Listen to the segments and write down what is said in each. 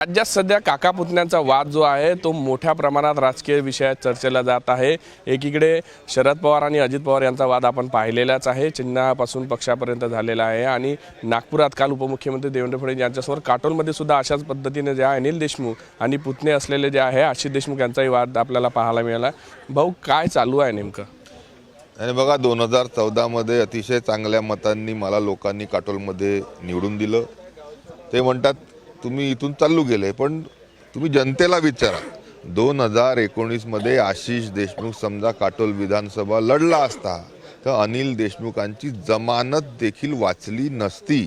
राज्यात सध्या काका पुतण्यांचा वाद जो आहे तो मोठ्या प्रमाणात राजकीय विषयात चर्चेला जात आहे. एकीकडे शरद पवार आणि अजित पवार यांचा वाद आपण पाहिलेलाच आहे चिन्हापासून पक्षापर्यंत झालेला आहे. आणि नागपुरात काल उपमुख्यमंत्री देवेंद्र फडणवीस यांच्यासमोर काटोलमध्ये सुद्धा अशाच पद्धतीने जे आहे अनिल देशमुख आणि पुतणे असलेले जे आहे आशिष देशमुख यांचाही वाद आपल्याला पाहायला मिळाला. भाऊ काय चालू आहे नेमकं? आणि बघा दोन हजार चौदामध्ये अतिशय चांगल्या मतांनी मला लोकांनी काटोलमध्ये निवडून दिलं. ते म्हणतात तुम्ही इथून चालू गेले पण तुम्ही जनतेला विचारा. दोन हजार एकोणीसमध्ये आशिष देशमुख समजा काटोल विधानसभा लढला असता तर अनिल देशमुखांची जमानत देखील वाचली नसती.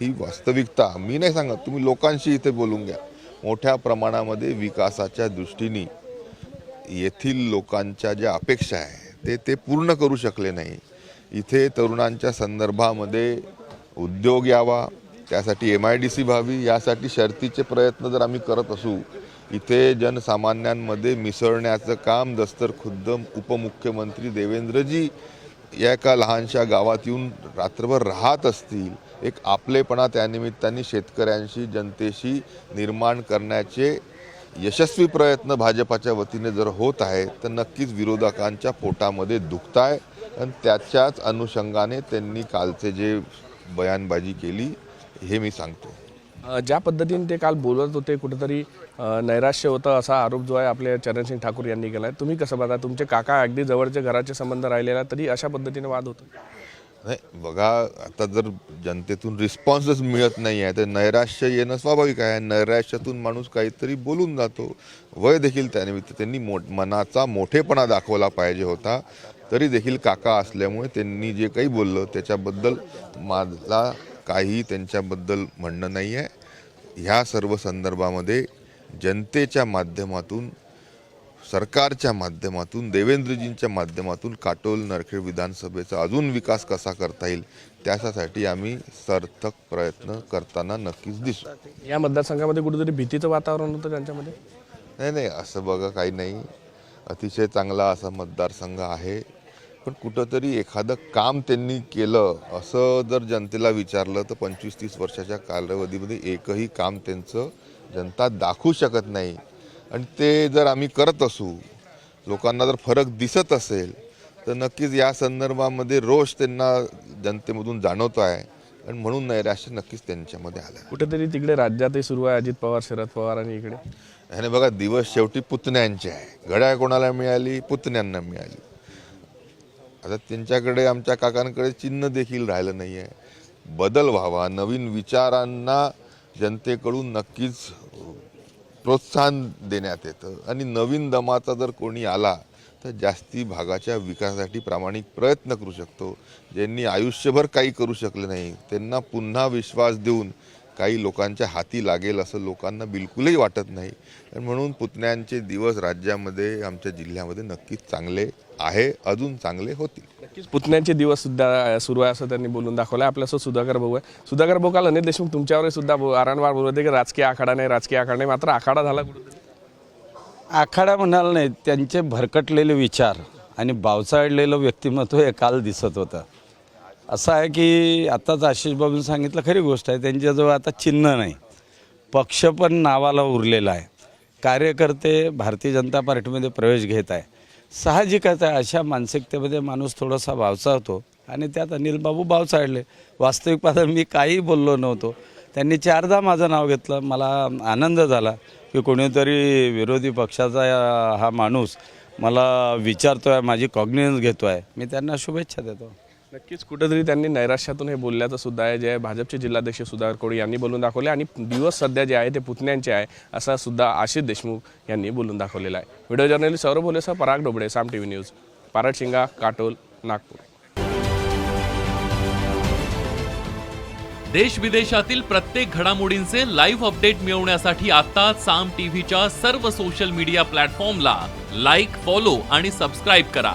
ही वास्तविकता मी नाही सांगत तुम्ही लोकांशी इथे बोलून घ्या. मोठ्या प्रमाणामध्ये विकासाच्या दृष्टीने येथील लोकांच्या ज्या अपेक्षा आहे ते ते पूर्ण करू शकले नाही. इथे तरुणांच्या संदर्भामध्ये उद्योग यावा त्यासाठी एम आय डी सी व्हावी यासाठी शर्तीचे प्रयत्न जर आम्ही करत असू इथे जनसामान्यांमध्ये मिसळण्याचं काम दस्तर खुद्द उपमुख्यमंत्री देवेंद्रजी या एका लहानशा गावात येऊन रात्रभर राहत असतील. एक आपलेपणा त्यानिमित्ताने शेतकऱ्यांशी जनतेशी निर्माण करण्याचे यशस्वी प्रयत्न भाजपाच्या वतीने जर होत आहे तर नक्कीच विरोधकांच्या पोटामध्ये दुखताय. आणि त्याच्याच अनुषंगाने त्यांनी कालचे जे बयानबाजी केली हे मी सांगतो ज्या पद्धतीने ते काल बोलत होते कुठेतरी नैराश्य होतं असा आरोप जो आहे आपले चरणसिंग ठाकूर यांनी केला आहे तुम्ही कसं बघा तुमचे काका अगदी जवळचे घराचे संबंध राहिलेला तरी अशा पद्धतीने वाद होतो? नाही बघा आता जर जनतेतून रिस्पॉन्सच मिळत नाही आहे तर नैराश्य येणं स्वाभाविक आहे. नैराश्यातून माणूस काहीतरी बोलून जातो. वय देखील त्यानिमित्त त्यांनी मो मनाचा मोठेपणा दाखवला पाहिजे होता. तरी देखील काका असल्यामुळे त्यांनी जे काही बोललं त्याच्याबद्दल मला काही त्यांच्याबद्दल म्हणणं नाही आहे ह्या सर्व संदर्भामध्ये जनतेच्या माध्यमातून सरकारच्या माध्यमातून देवेंद्रजींच्या माध्यमातून काटोल नरखेड विधानसभेचा अजून विकास कसा करता येईल त्याच्यासाठी आम्ही सार्थक प्रयत्न करताना नक्कीच दिसू. या मतदारसंघामध्ये कुठेतरी भीतीचं वातावरण होतं त्यांच्यामध्ये? नाही नाही असं बघा काही नाही. अतिशय चांगला असा मतदारसंघ आहे. पण कुठंतरी एखादं काम त्यांनी केलं असं जर जनतेला विचारलं तर पंचवीस तीस वर्षाच्या कालावधीमध्ये एकही काम त्यांचं जनता दाखवू शकत नाही. आणि ते जर आम्ही करत असू लोकांना जर फरक दिसत असेल तर नक्कीच या संदर्भामध्ये रोष त्यांना जनतेमधून जाणवतो आहे. आणि म्हणून नैराश्य नक्कीच त्यांच्यामध्ये आलं आहे. कुठेतरी तिकडे राज्यातही सुरू आहे अजित पवार शरद पवार आणि इकडे. आणि बघा दिवस शेवटी पुतण्यांचे आहे. घड्याळ कोणाला मिळाली? पुतण्यांना मिळाली. आता त्यांच्याकडे आमच्या काकांकडे चिन्ह देखील राहिलं नाही आहे बदल व्हावा नवीन विचारांना जनतेकडून नक्कीच प्रोत्साहन देण्यात येतं. आणि नवीन दमाचा जर कोणी आला तर जास्ती भागाच्या विकासासाठी प्रामाणिक प्रयत्न करू शकतो. ज्यांनी आयुष्यभर काही करू शकले नाही त्यांना पुन्हा विश्वास देऊन काही लोकांच्या हाती लागेल असं लोकांना बिलकुलही वाटत नाही. म्हणून पुतण्यांचे दिवस राज्यामध्ये आमच्या जिल्ह्यामध्ये नक्कीच चांगले आहे अजून चांगले होतील. नक्कीच. पुतण्यांचे दिवस सुद्धा सुरू आहे असं त्यांनी बोलून दाखवलं आहे. आपल्यासोबत सुधाकर भाऊ आहे. सुधाकर भाऊ काल अनिल देशमुख? तुमच्यावर सुद्धा बो- वारंवार बोलत होते की राजकीय आखाडा नाही राजकीय आखाडा नाही? मात्र आखाडा झाला आखाडा म्हणाल नाही त्यांचे भरकटलेले विचार आणि बावचाळलेलं व्यक्तिमत्व हे काल दिसत होतं. असं आहे की आताच आशिष बाबून सांगितलं खरी गोष्ट आहे त्यांच्याजवळ आता चिन्ह नाही. पक्ष पण नावाला उरलेला आहे. कार्यकर्ते भारतीय जनता पार्टीमध्ये प्रवेश घेत आहे. साहजिकच आहे. अशा मानसिकतेमध्ये माणूस थोडासा बावचाळतो आणि त्यात अनिल बाबू बावचाळले वास्तविक पाहता मी काही बोललो नव्हतो. त्यांनी चारदा माझं नाव घेतलं. मला आनंद झाला की कोणीतरी विरोधी पक्षाचा हा माणूस मला विचारतो आहे माझी कॉग्निन्स घेतो आहे मी त्यांना शुभेच्छा देतो. नक्कीच. कुठेतरी त्यांनी नैराश्यातून हे बोलल्याचं सुद्धा आहे. जे भाजपचे जिल्हाध्यक्ष सुधाकर कोळी यांनी बोलून दाखवले आणि दिवस सध्या जे आहे ते पुतण्यांचे आहे असा सुद्धा आशिष देशमुख यांनी बोलून दाखवलेला आहे. Video journalist Saurabh बोलेसह Parag Dobde Saam T V news Pardshinga Katol Nagpur. देश विदेशातील प्रत्येक घडामोडींचे लाईव्ह अपडेट मिळवण्यासाठी आता साम टीव्हीच्या सर्व सोशल मीडिया प्लॅटफॉर्मला लाईक फॉलो आणि सबस्क्राईब करा.